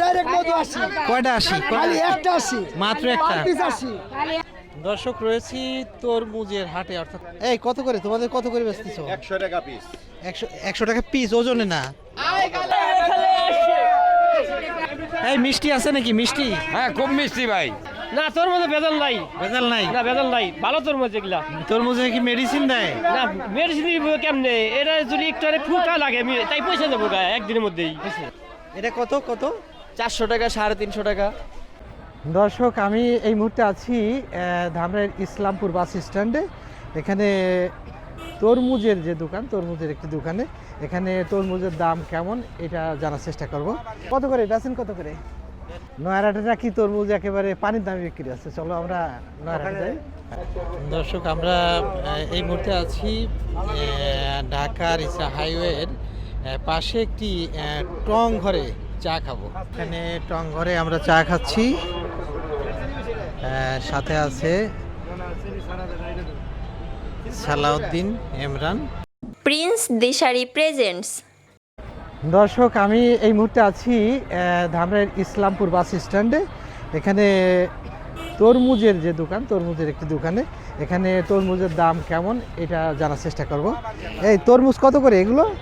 Direct মধু আসি। কয়টা আসি? একটা আসি। মাত্র একটা? দর্শক রয়েছি তরমুজের হাটে অর্থাৎ এই কত করে? তোমাদের কত করে বেচতেছো একশো টাকা পিস একশো একশো টাকা পিস ওজনে না। এই মিষ্টি আছে নাকি? মিষ্টি? হ্যাঁ খুব মিষ্টি ভাই। না তোর মধ্যে বেদন নাই। ভেজাল নাই? না বেদন নাই। ভালো তোর মধ্যে এগুলা তরমুজে কি মেডিসিন দেয়? না মেডিসিন দিব কেমনে? এটা যদি একটু আরে ফুটা লাগে আমি তাই পয়সা দেবো গা একদিনের মধ্যেই। এটা কত কত? চারশো টাকা সাড়ে তিনশো টাকা। দর্শক আমি এই মুহূর্তে আছি আহ, ধামরাইয়ের ইসলামপুর বাস স্ট্যান্ডে। এখানে তরমুজের যে দোকান তরমুজের একটি দোকানে এখানে তরমুজের দাম কেমন এটা জানার চেষ্টা করব। কত করে? ডাসেন কত করে? নয়ারাটা কি তরমুজ একেবারে পানির দামে বিক্রি আছে চলো আমরা নয়ারাটা যাই। দর্শক আমরা এই মুহূর্তে আছি ঢাকার ইসা হাইওয়ের পাশে একটি টং ঘরে চা খাব। এখানে টং ঘরে আমরা চা খাচ্ছি। সাথে আছে Salauddin Imran. Prince Dishari presents. দর্শক আমি এই মুহূর্তে আছি আহ, ধামরাইয়ের ইসলামপুর বাস স্ট্যান্ডে। এখানে তরমুজের যে দোকান তরমুজের একটি দোকানে। এখানে তরমুজের দাম কেমন এটা জানার চেষ্টা করব। এই তরমুজ কত করে এগুলো?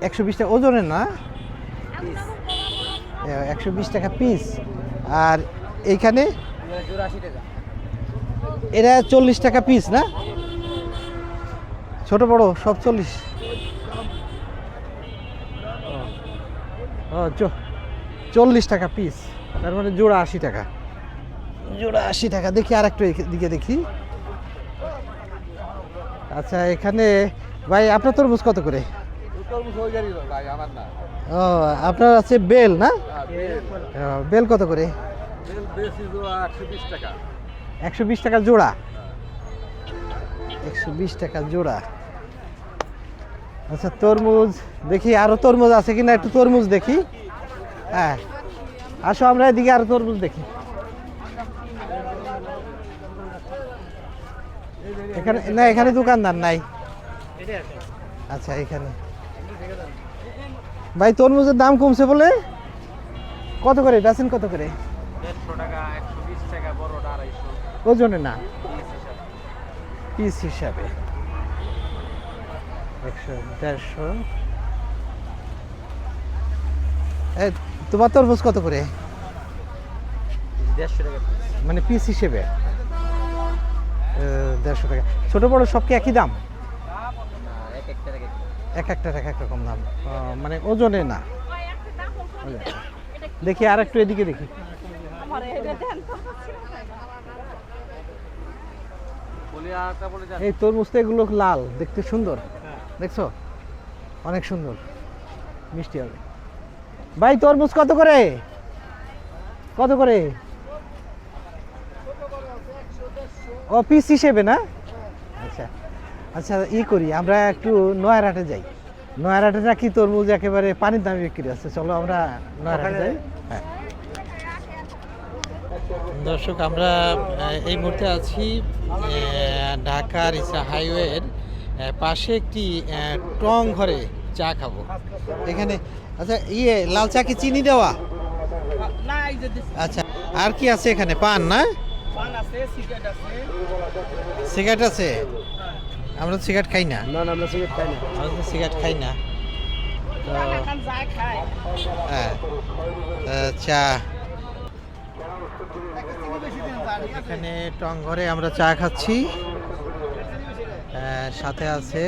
একশো বিশ টাকা ওজনের না? একশো বিশ টাকা পিস। আর এইখানে? এটা চল্লিশ টাকা পিস না? ছোট বড় সব চল্লিশ ও চ- চল্লিশ টাকা পিস তার মানে জোড়া আশি টাকা। জোড়া আশি টাকা। দেখি আর একটু দিকে দেখি। আচ্ছা এখানে ভাই আপনার তরমুজ কত করে? ও আপনার আছে বেল না? বেল। কত করে? বেশি একশো বিশ টাকা। একশো বিশ টাকা জোড়া। একশো বিশ টাকা জোড়া। আচ্ছা তরমুজ দেখি আরও তরমুজ আছে কিনা একটু তরমুজ দেখি। হ্যাঁ আসো আমরা এদিকে আরও তরমুজ দেখি। এখানে না এখানে দোকানদার নাই। আচ্ছা এখানে। ভাই তরমুজের দাম কমছে বলে? কত করে? ডাসেন কত করে? ওজনে না। পিস হিসাবে। একশো দেড়শো। এই তোমার তরমুজ কত করে? দেড়শো টাকা মানে পিস হিসেবে? দেড়শো টাকা। ছোট বড় সব কি একই দাম? এক একটা এক একটা এক এক রকম দাম। মানে ওজনে না। দেখি আর একটু এদিকে দেখি। এই তরমুজ এগুলো লাল দেখতে সুন্দর। দেখছ? অনেক সুন্দর। মিষ্টি হবে। ভাই, তরমুজ কত করে? কত করে? ও পিস হিসেবে না? আচ্ছা আচ্ছা ই করি, আমরা একটু নয়ারহাটে যাই। নয়ারহাটে কি তরমুজ, একেবারে পানির দামে বিক্রি আছে। চলো, আমরা নয়ারহাটে যাই। হ্যাঁ। দর্শক, আমরা এই মুহূর্তে আছি ঢাকার ইসা হাইওয়ের পাশে একটি টং ঘরে চা খাব। এখানে আচ্ছা ইয়ে লাল চা কি চিনি দেওয়া? আচ্ছা আর কি আছে এখানে? পান না? সিগারেট আছে। আমরা সিগারেট খাই না। না না আমরা সিগারেট খাই না। আমরা তো সিগারেট খাই না। তো হ্যাঁ চা এখানে টং ঘরে আমরা চা খাচ্ছি। সাথে আছে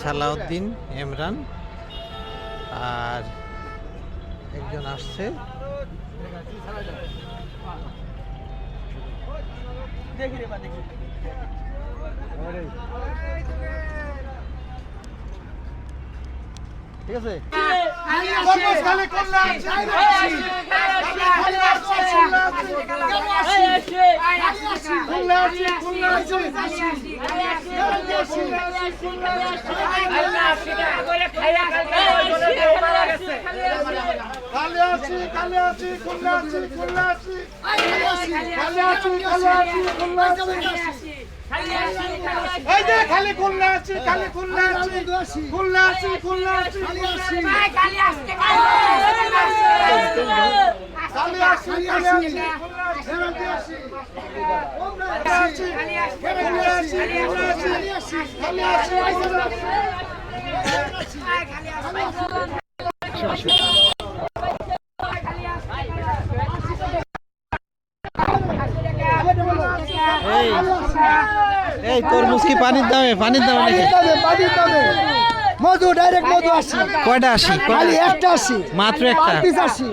সালাউদ্দিন ইমরান। আর একজন আসছে। ঠিক আছে কালে আছি কালে আছি খুলনা আছি খুলনা আছি কালে আছি কালে আছি খুলনা আছি এই যে খালি খুলনা আছি খালি খুলনা আছি খুলনা আছি খুলনা আছি খালি আছি খালি আছি খালি আছি খুলনা আছি খুলনা আছি খালি আছি এই এই তরমুজ কি পানির দামে? পানির দামে নাকি? মধু ডাইরেক্ট মধু আসি কয়টা আসি খালি একটা আসি মাত্র একটা? পিস আসি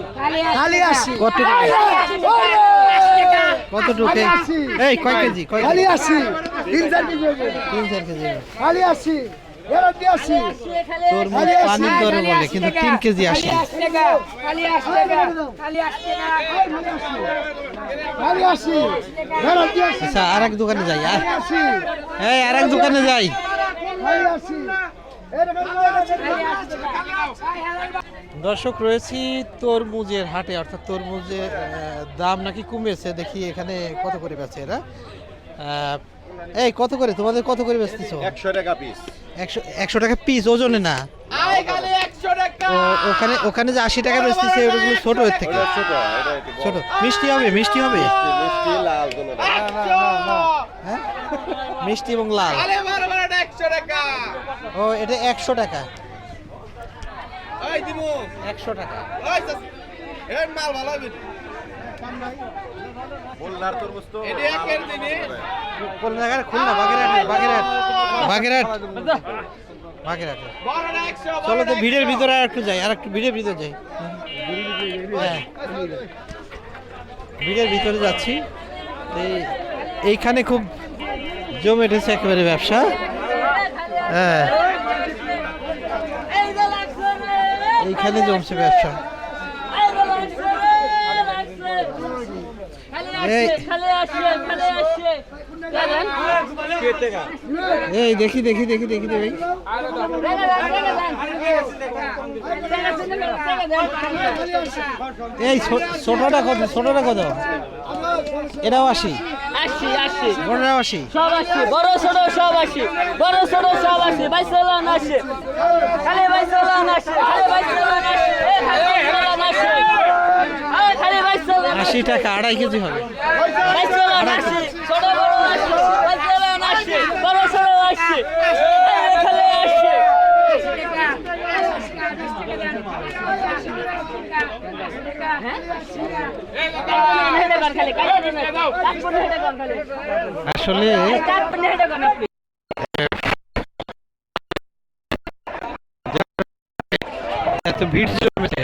খালি আসি কত কতটুকু এই কয় কেজি? কয় খালি আসি তিন চার কেজি তিন চার কেজি খালি আসি তরমুজ পানির দরে বলে কিন্তু তিন কেজি আসি। আচ্ছা আর এক দোকানে যাই আর আসি। আর এক দোকানে যাই। দর্শক রয়েছি তরমুজের হাটে অর্থাৎ তরমুজের দাম নাকি কমেছে দেখি এখানে কত করে বেচে এরা? আহ, এই কত করে? তোমাদের কত করে বেচতেছো? একশো টাকা পিস একশো একশো টাকা পিস ওজনে না? ও, ওখানে ওখানে যে আশি টাকা বেচতেছে ওগুলো ছোট এর থেকে। ছোট এটা একটু ছোট। মিষ্টি হবে মিষ্টি হবে? মিষ্টি, হ্যাঁ? মিষ্টি এবং লাল। ও এটা একশো টাকা। একশো টাকা। খুলনার তরমুজ তো কোন জায়গায় খুলনা বাগেরহাট বাগেরহাট। বাগেরহাট। বাগেরহাট। চলো তো ভিড়ের ভিতরে আর একটু যাই আর একটু ভিড়ের ভিতরে যাই। হ্যাঁ। ভিড়ের ভিতরে যাচ্ছি। এই- এইখানে খুব জমে উঠেছে একেবারে ব্যবসা। হ্যাঁ। এইখানে জমছে ব্যবসা। এই দেখি দেখি দেখি দেখি দেখি। এই ছোটটা কত ছোটটা কত? এটাও আসি আসি আসি সব আসি বড় ছোট সব আসি বড় ছোট সব আসি। আসে খালি আসে। খালি আসে। আশি টাকা আড়াই কেজি হবে। আসলে এত ভিড় জমেছে।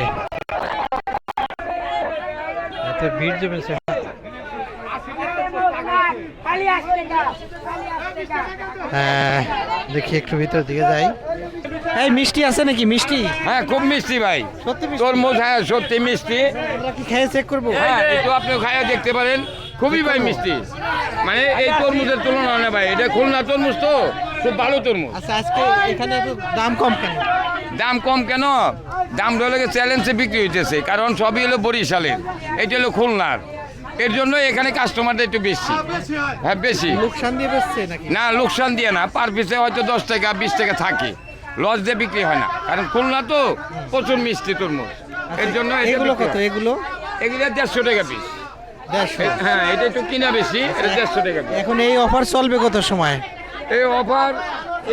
এত ভিড় জমেছে। হ্যাঁ দেখি একটু ভিতর দিকে যাই। এই মিষ্টি আছে নাকি? মিষ্টি? হ্যাঁ খুব মিষ্টি ভাই। সত্যি মিষ্টি? তরমুজ হ্যাঁ সত্যি মিষ্টি। খেয়ে চেক করব? হ্যাঁ একটু আপনি খাইয়া দেখতে পারেন। খুবই ভাই মিষ্টি। মানে এই তরমুজের তুলনা না ভাই। এটা খুলনা তরমুজ তো খুব ভালো তরমুজ। আচ্ছা আজকে এখানে দাম কম কেন? দাম কম কেন? দাম হলে চ্যালেঞ্জে বিক্রি হইতেছে কারণ সবই হলো বরিশালের এটা হলো খুলনার। এর জন্য এখানে কাস্টমারটা একটু বেশি। হ্যাঁ বেশি। লোকসান দিয়ে বেচছে নাকি? না লোকসান দিয়ে না পার পিসে হয়তো দশ টাকা বিশ টাকা থাকে। লস দিয়ে বিক্রি হয় না কারণ খুলনা তো প্রচুর মিষ্টি তরমুজ। এর জন্য এগুলো কত? এগুলো? এগুলো দেড়শো টাকা পিস হ্যাঁ এটা একটু কিনা বেশি এটা দেড়শো টাকা। এখন এই অফার চলবে কত সময়? এই অফার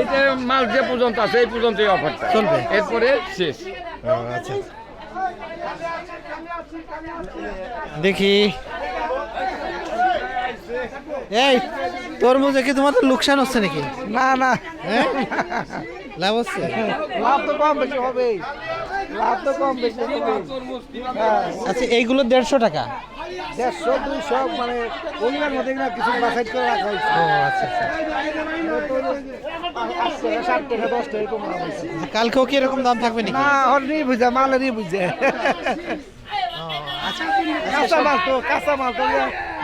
এটা মাল যে পর্যন্ত আছে এই পর্যন্ত এই অফারটা চলবে। এরপরে শেষ। আচ্ছা। দেখি। এই তরমুজে কি তোমাদের লোকসান হচ্ছে নাকি? না না। হ্যাঁ লাভ হচ্ছে? লাভ তো কম বেশি হবে লাভ তো কম বেশি হবে আচ্ছা এইগুলো দেড়শো টাকা। দেড়শো দুইশো মানে ওগুলোর মধ্যে না কিছু বাছাই করে রাখা হয়েছে। আচ্ছা আচ্ছা। আচ্ছা, কালকেও কি এরকম দাম থাকবে নাকি? না হরি বুঝে মালেরই বুঝে। কাঁচা মাল তো কাঁচা মাল তো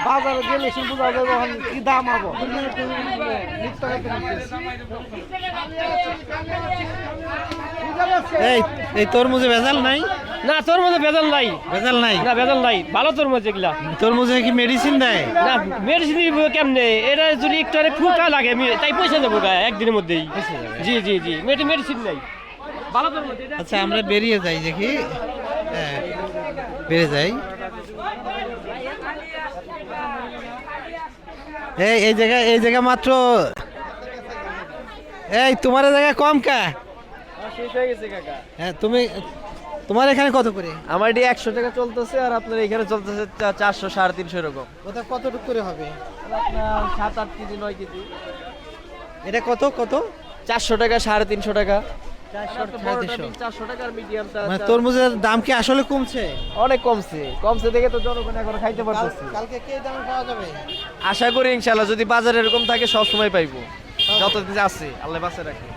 বাজারে গেলে সে বোঝা যাবে এখন কি দাম হব? এই এই তরমুজে ভেজাল নাই? না তরমুজে ভেজাল নাই। ভেজাল নাই? না ভেজাল নাই। ভালো তরমুজ এগুলা। তরমুজে কি মেডিসিন দেয়? না মেডিসিন কেমনে? এটা যদি একটু আরে ফুকা লাগে তাই পয়সা দেবো গায়ে একদিনের মধ্যেই। জি জি জি। মেডিসিন নাই। ভালো তরমুজ আচ্ছা আমরা বেরিয়ে যাই দেখি। হ্যাঁ বেরিয়ে যাই। এই এই জায়গা এই জায়গা মাত্র। এই তোমার জায়গা কম কা? হ্যাঁ তুমি তোমার এখানে কত করে? আমার এটি একশো টাকা চলতেছে আর আপনার এখানে চলতেছে চারশো সাড়ে তিনশো এরকম। ওটা কতটুকু করে হবে? আপনার সাত আট কেজি নয় কেজি। এটা কত কত? চারশো টাকা সাড়ে তিনশো টাকা। মানে তরমুজের দাম কি আসলে কমছে? অনেক কমছে। কমছে দেখে তো জনগণ এখন খাইতে পারতেছে। কালকে কে দামে পাওয়া যাবে? আশা করি ইনশাল্লাহ যদি বাজার এরকম থাকে সব সময় পাইবো। যতদিন আছে আল্লাহ বাঁচে রাখে।